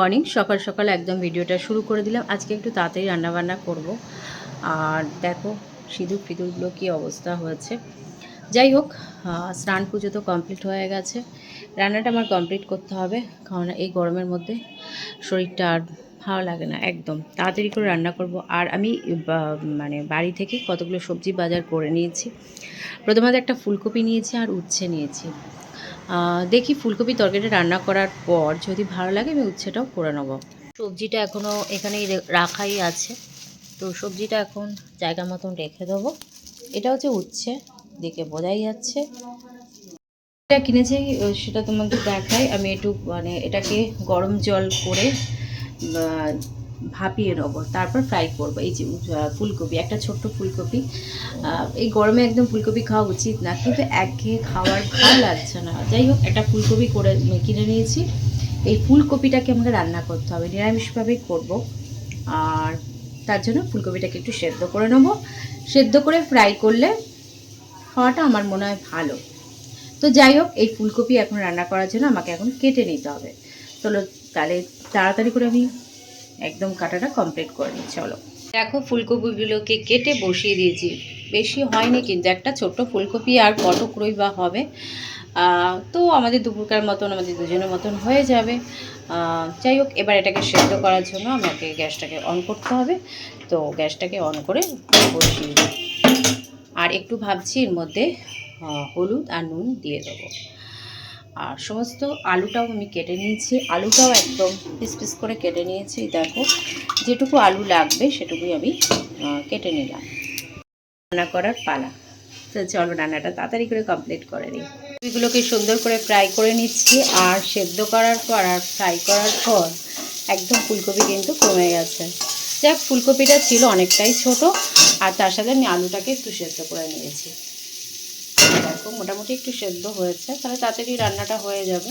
Morning সকাল সকাল একদম ভিডিওটা শুরু করে দিলাম। আজকে একটু তাড়াতাড়ি রান্নাবান্না করব। আর দেখো, সিঁদুর ফিদুরগুলো কী অবস্থা হয়েছে। যাই হোক স্নান পুজো তো কমপ্লিট হয়ে গেছে। রান্নাটা আমার কমপ্লিট করতে হবে কারণ এই গরমের মধ্যে শরীরটা আর ভালো লাগে না, একদম। তাড়াতাড়ি করে রান্না করব। আর আমি মানে বাড়ি থেকে কতগুলো সবজি বাজার করে নিয়েছি। প্রথমত একটা ফুলকপি নিয়েছি আর উচ্ছে নিয়েছি। দেখি ফুলকপি তরকারিটা রান্না করার পর যদি ভালো লাগে আমি উচ্ছেটাও করে নেব। সবজিটা এখনও এখানেই রাখাই আছে। তো সবজিটা এখন জায়গা মতন রেখে দেবো। এটা হচ্ছে উচ্ছে, দেখে বোঝাই যাচ্ছে। এটা কিনেছি সেটা তোমাকে দেখাই। আমি একটু মানে এটাকে গরম জল করে ভাপিয়ে নেব, তারপর ফ্রাই করব। এই যে ফুলকপি, একটা ছোট্ট ফুলকপি। এই গরমে একদম ফুলকপি খাওয়া উচিত না, কিন্তু একঘেয়ে খাওয়ার ভালো লাগছে না। যাই হোক, একটা ফুলকপি করে কিনে নিয়েছি। এই ফুলকপিটাকে আমাকে রান্না করতে হবে, নিরামিষভাবেই করব। আর তার জন্য ফুলকপিটাকে একটু সেদ্ধ করে নেব। সেদ্ধ করে ফ্রাই করলে খাওয়াটা আমার মনে হয় ভালো। তো যাই হোক, এই ফুলকপি এখন রান্না করার জন্য আমাকে এখন কেটে নিতে হবে। চলো, তাহলে তাড়াতাড়ি করে আমি একদম কাটাটা কমপ্লিট করে নিই, চলো। দেখো ফুলকপিগুলোকে কেটে বসিয়ে দিয়েছি। বেশি হয়নি কিন্তু একটা ছোট্ট ফুলকপি আর কটকরই বা হবে। তো আমাদের দুপুরকার মতন, আমাদের দুজনের মতন হয়ে যাবে। যাই হোক, এবার এটাকে সেদ্ধ করার জন্য আমাকে গ্যাসটাকে অন করতে হবে। তো গ্যাসটাকে অন করে বসিয়ে আর একটু ভাবছি এর মধ্যে হলুদ আর নুন দিয়ে দেবো। আর সমস্ত আলুটাও আমি কেটে নিয়েছি। আলুটাও একদম পিস পিস করে কেটে নিয়েছি দেখো। যেটুকু আলু লাগবে, সেটুকুই আমি কেটে নিলাম। রান্না করার পালা। তো চলো রান্নাটা তাড়াতাড়ি করে কমপ্লিট করে নিই। এগুলোকে সুন্দর করে ফ্রাই করে নিচ্ছি, আর সেদ্ধ করার পর আর ফ্রাই করার পর একদম ফুলকপি কিন্তু কমে গেছে। যাক, ফুলকপিটা ছিল অনেকটাই ছোট, আর তার সাথে আমি আলুটাকে একটু সেদ্ধ করে নিয়েছি। দেখো, মোটামুটি একটু সেদ্ধ হয়েছে, তাহলে তাড়াতাড়ি রান্নাটা হয়ে যাবে।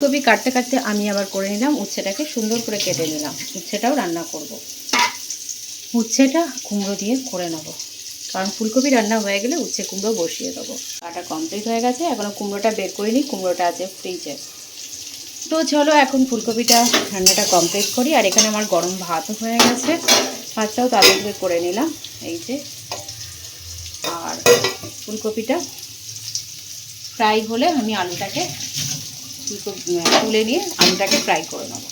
ফুলকপি কাটতে কাটতে আমি আবার করে নিলাম, উচ্ছেটাকে সুন্দর করে কেটে নিলাম। উচ্ছেটাও রান্না করব। উচ্ছেটা কুমড়ো দিয়ে করে নেব। কারণ ফুলকপি রান্না হয়ে গেলে উচ্ছে কুমড়ো বসিয়ে দেবো। কাটা কমপ্লিট হয়ে গেছে এখনও কুমড়োটা বের করিনি, কুমড়োটা আছে ফ্রিজে। তো চলো, এখন ফুলকপিটা রান্নাটা কমপ্লিট করি। আর এখানে আমার গরম ভাতও হয়ে গেছে। ভাতটাও তাড়াতাড়ি করে নিলাম। এই যে ফুলকপিটা ফ্রাই হলে আমি আলুটাকে তুলে নিয়ে আলুটাকে ফ্রাই করে নেব।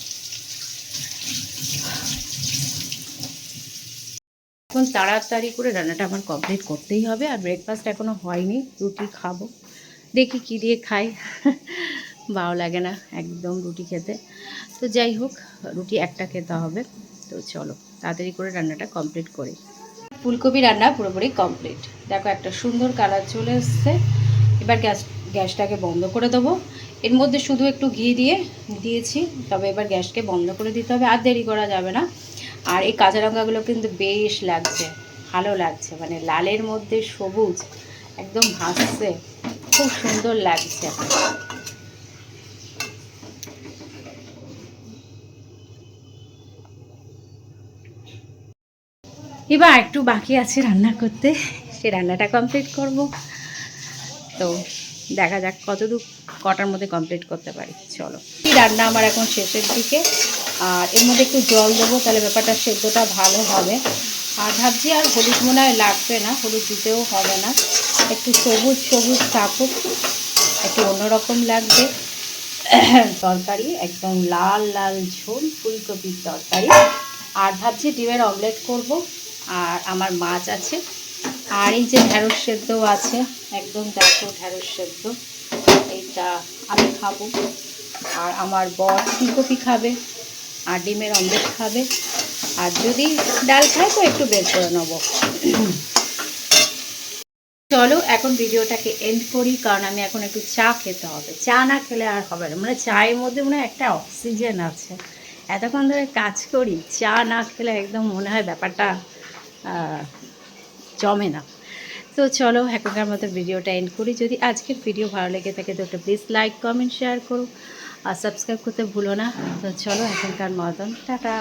এখন তাড়াতাড়ি করে রান্নাটা আমার কমপ্লিট করতেই হবে আর ব্রেকফাস্ট এখনও হয়নি, রুটি খাব। দেখি কী দিয়ে খাই। ভালো লাগে না একদম রুটি খেতে। তো যাই হোক, রুটি একটা খেতে হবে। তো চলো, তাড়াতাড়ি করে রান্নাটা কমপ্লিট করি। ফুলকপি রান্না পুরোপুরি কমপ্লিট দেখো একটা সুন্দর কালার চলে এসছে। এবার গ্যাস গ্যাসটাকে বন্ধ করে দেবো। এর মধ্যে শুধু একটু ঘি দিয়ে দিয়েছি, তবে এবার গ্যাসকে বন্ধ করে দিতে হবে। আর দেরি করা যাবে না। আর এই কাঁচা লঙ্কাগুলো কিন্তু বেশ লাগছে, ভালো লাগছে। মানে লালের মধ্যে সবুজ, একদম ভাসছে। খুব সুন্দর লাগছে। এবার একটু বাকি আছে রান্না করতে। সে রান্নাটা কমপ্লিট করব। তো দেখা যাক কতদূর কটার মধ্যে কমপ্লিট করতে পারি। চলো। রান্না আমার এখন শেষের দিকে। আর এর মধ্যে একটু জল দেবো, তাহলে ব্যাপারটা সেদ্ধটা ভালো হবে। আর ভাবছি আর হলুদ মনে হয় লাগবে না, হলুদ দিতেও হবে না। একটু সবুজ সবুজ থাকুক, একটু অন্যরকম লাগবে। তরকারি একদম লাল লাল ঝোল, ফুলকপির তরকারি। আর ভাবছি ডিমের অমলেট করব। আর আমার মাছ আছে। আর এই যে ঢ্যাঁড়স সেদ্ধ আছে। একদম দেখো ঢ্যাঁড়স সেদ্ধ। এইটা আমি খাব। আর আমার বর ফুলকপি খাবে আর ডিমের অমলেট খাবে। আর যদি ডাল খায় তো একটু বের করে নেব। চলো, এখন ভিডিওটাকে এন্ড করি, কারণ আমি এখন একটু চা খেতে হবে। চা না খেলে আর হবে না। মানে চায়ের মধ্যে মনে একটা অক্সিজেন আছে। এতক্ষণ ধরে কাজ করি, চা না খেলে একদম মনে হয় ব্যাপারটা জমে না। তো চলো, এখনকার মতো ভিডিওটা এন্ড করি। যদি আজকের ভিডিও ভালো লেগে থাকে, তো একটা প্লিজ লাইক কমেন্ট শেয়ার করো। আর সাবস্ক্রাইব করতে ভুলো না। তো চলো, এখনকার মতন। টাটা।